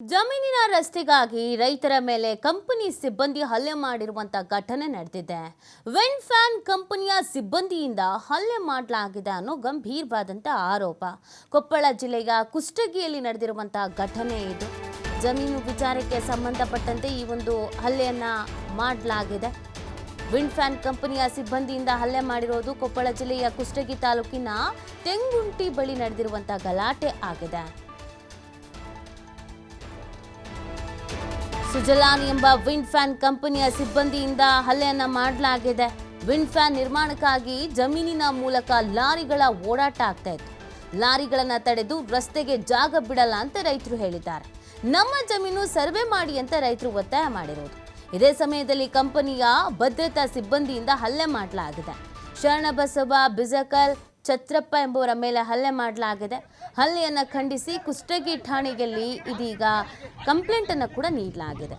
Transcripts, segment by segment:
ಜಮೀನಿನ ರಸ್ತೆಗಾಗಿ ರೈತರ ಮೇಲೆ ಕಂಪನಿ ಸಿಬ್ಬಂದಿ ಹಲ್ಲೆ ಮಾಡಿರುವಂತಹ ಘಟನೆ ನಡೆದಿದೆ. ವೆನ್ ಫ್ಯಾನ್ ಕಂಪನಿಯ ಸಿಬ್ಬಂದಿಯಿಂದ ಹಲ್ಲೆ ಮಾಡಲಾಗಿದೆ ಅನ್ನೋ ಗಂಭೀರವಾದಂತಹ ಆರೋಪ. ಕೊಪ್ಪಳ ಜಿಲ್ಲೆಯ ಕುಷ್ಟಗಿಯಲ್ಲಿ ನಡೆದಿರುವಂತಹ ಘಟನೆ ಇದು. ಜಮೀನು ವಿಚಾರಕ್ಕೆ ಸಂಬಂಧಪಟ್ಟಂತೆ ಈ ಒಂದು ಹಲ್ಲೆಯನ್ನ ಮಾಡಲಾಗಿದೆ. ವಿಂಡ್ ಫ್ಯಾನ್ ಕಂಪನಿಯ ಸಿಬ್ಬಂದಿಯಿಂದ ಹಲ್ಲೆ ಮಾಡಿರೋದು ಕೊಪ್ಪಳ ಜಿಲ್ಲೆಯ ಕುಷ್ಟಗಿ ತಾಲೂಕಿನ ತೆಂಗುಂಟಿ ಬಳಿ ನಡೆದಿರುವಂತಹ ಗಲಾಟೆ ಆಗಿದೆ. ಸುಜಲಾನ್ ಎಂಬ ವಿಂಡ್ ಫ್ಯಾನ್ ಕಂಪನಿಯ ಸಿಬ್ಬಂದಿಯಿಂದ ಹಲ್ಲೆಯನ್ನ ಮಾಡಲಾಗಿದೆ. ವಿಂಡ್ ಫ್ಯಾನ್ ನಿರ್ಮಾಣಕ್ಕಾಗಿ ಜಮೀನಿನ ಮೂಲಕ ಲಾರಿಗಳ ಓಡಾಟ ಆಗ್ತಾ ಇತ್ತು. ಲಾರಿಗಳನ್ನ ತಡೆದು ರಸ್ತೆಗೆ ಜಾಗ ಬಿಡಲ್ಲ ಅಂತ ರೈತರು ಹೇಳಿದ್ದಾರೆ. ನಮ್ಮ ಜಮೀನು ಸರ್ವೆ ಮಾಡಿ ಅಂತ ರೈತರು ಒತ್ತಾಯ ಮಾಡಿರೋದು. ಇದೇ ಸಮಯದಲ್ಲಿ ಕಂಪನಿಯ ಭದ್ರತಾ ಸಿಬ್ಬಂದಿಯಿಂದ ಹಲ್ಲೆ ಮಾಡಲಾಗಿದೆ. ಶರಣಬಸವ, ಬಿಜಕಲ್ ಛತ್ರಪ್ಪ ಎಂಬುವರ ಮೇಲೆ ಹಲ್ಲೆ ಮಾಡಲಾಗಿದೆ ಹಲ್ಲೆಯನ್ನು ಖಂಡಿಸಿ ಕುಷ್ಟಗಿ ಠಾಣೆಯಲ್ಲಿ ಇದೀಗ ಕಂಪ್ಲೇಂಟನ್ನು ಕೂಡ ನೀಡಲಾಗಿದೆ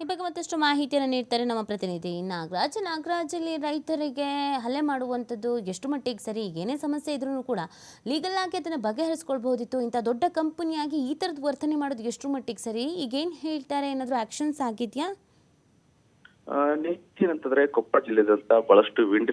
ಈ ಬಗ್ಗೆ ಮತ್ತಷ್ಟು ಮಾಹಿತಿಯನ್ನು ನೀಡ್ತಾರೆ ನಮ್ಮ ಪ್ರತಿನಿಧಿ ನಾಗರಾಜ್. ನಾಗರಾಜ್ ನಾಗರಾಜಲ್ಲಿ ರೈತರಿಗೆ ಹಲ್ಲೆ ಮಾಡುವಂಥದ್ದು ಎಷ್ಟು ಮಟ್ಟಿಗೆ ಸರಿ, ಏನೇ ಸಮಸ್ಯೆ ಇದ್ರೂ ಕೂಡ ಲೀಗಲ್ ಆಗಿ ಅದನ್ನು ಬಗೆಹರಿಸ್ಕೊಳ್ಬಹುದಿತ್ತು. ಇಂಥ ದೊಡ್ಡ ಕಂಪನಿಯಾಗಿ ಈ ಥರದ್ದು ವರ್ತನೆ ಮಾಡೋದು ಎಷ್ಟು ಮಟ್ಟಿಗೆ ಸರಿ, ಈಗೇನು ಹೇಳ್ತಾರೆ ಏನಾದರೂ ಆ್ಯಕ್ಷನ್ಸ್ ಆಗಿದೆಯಾ? ನೆಚ್ಚಿನಂತಂದ್ರೆ ಕೊಪ್ಪಳ ಜಿಲ್ಲೆದಂತ ಬಹಳಷ್ಟು ವಿಂಡ್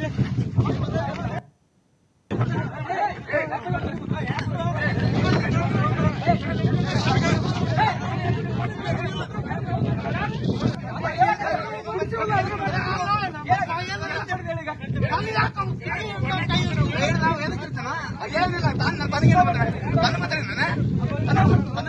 Hey, ಅದೇನಿಲ್ಲ ತಾನು ನನಗೆ ಪದಗಿರ ಬರ್ತಾರೆ ನನ್ನ ಮಾತ್ರ ನನ್ನ